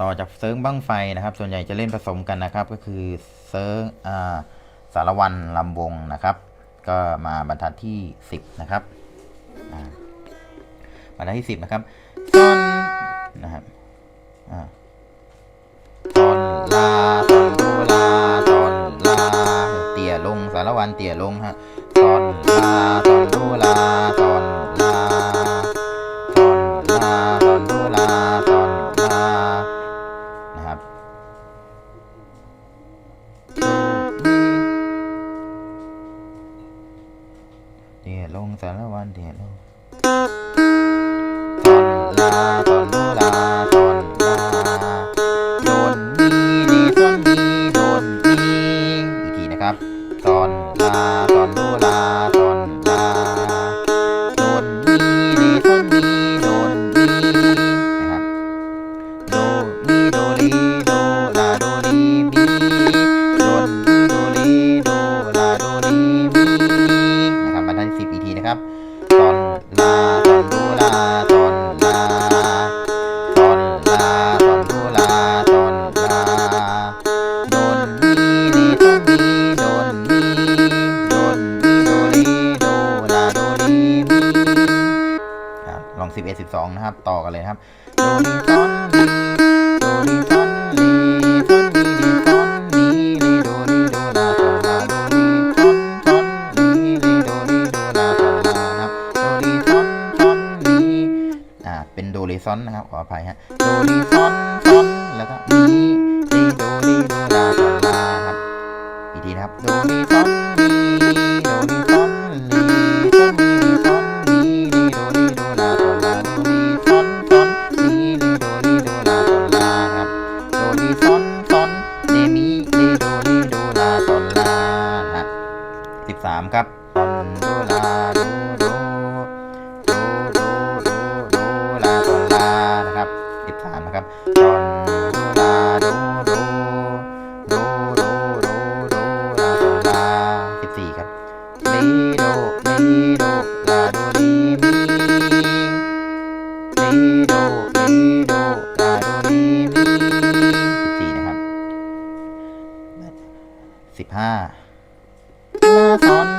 ต่อจากเซิร์งบั้งไฟนะครับ ส่วนใหญ่จะเล่นผสมกันนะครับ ก็คือเซิร์งสารวันลำวงนะครับ ก็มาบรรทัดที่ 10 นะครับบรรทัดที่ 10 นะครับซอนนะครับอตอนลาตอนโดลาตอนลาเตี่ยลงสารวันเตี่ยลงฮะตอนลาตอนโดลาตอน ดลงสารวันเดียลงตอนลาตอนโดลาตอน ลอง 11 12 นะครับ ต่อกันเลยครับ โดดีตอนดี ซอนนะครับขออภัยฮะโดลีซอนซอนแล้วก็ลีลีโดลีโดลาโดลาครับอีกทีนะครับโดลีซอนลีโดลีซอนลีซอนลีลีซอนลีลีโดลีโดลาโดลาโดลีซอนซอนลีลีโดลีโดลาโดลาครับโดลีซอนซอนเลมีลีโดลีโดลาโดลานะสิบสามครับซอนโดลาโด ลา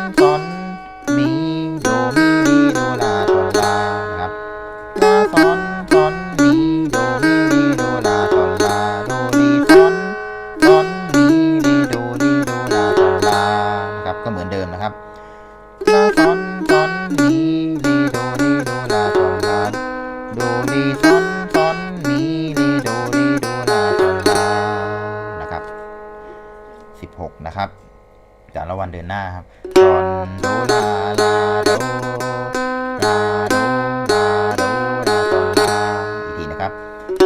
วันเดินหน้าครับซอนโดลาลาโดลาโดลาโดลาโดลาอีกทีนะครับ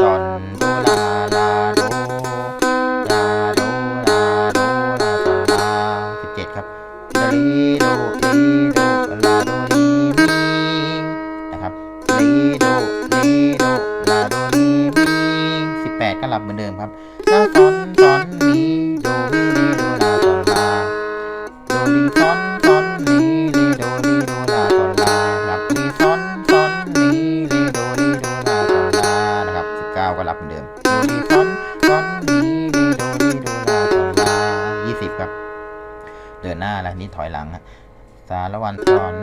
ซอนโดลาลาโดลาโดลาโดลาโดลาสิบเจ็ดครับลีโดลีโดลาโดลีมีนะครับลีโดลีโดลาโดลีมีสิบแปดก็หลับเหมือนเดิมครับ โดดีซอนซอนมีลีโดดีโดลาโดลายี่สิบครับ เดินหน้าแล้วนี่ถอยหลังฮะสารวันตอน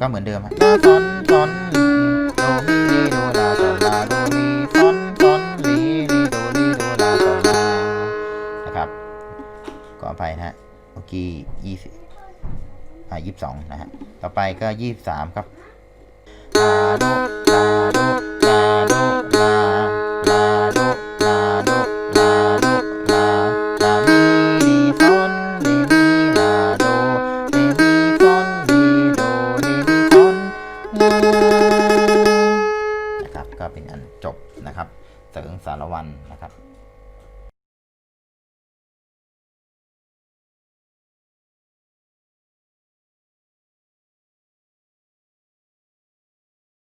ก็เหมือนเดิมฮะลาซอนซอนโดมีลีโดลาซอนลาโดมีซอนซอนลีลีโดลีโดลาซอนลานะครับก็อภัยนะฮะเมื่อกี้ยี่สิบอ่ายี่สิบสองนะฮะต่อไปก็ยี่สิบสามครับลาโดลาโดารวันนะครับ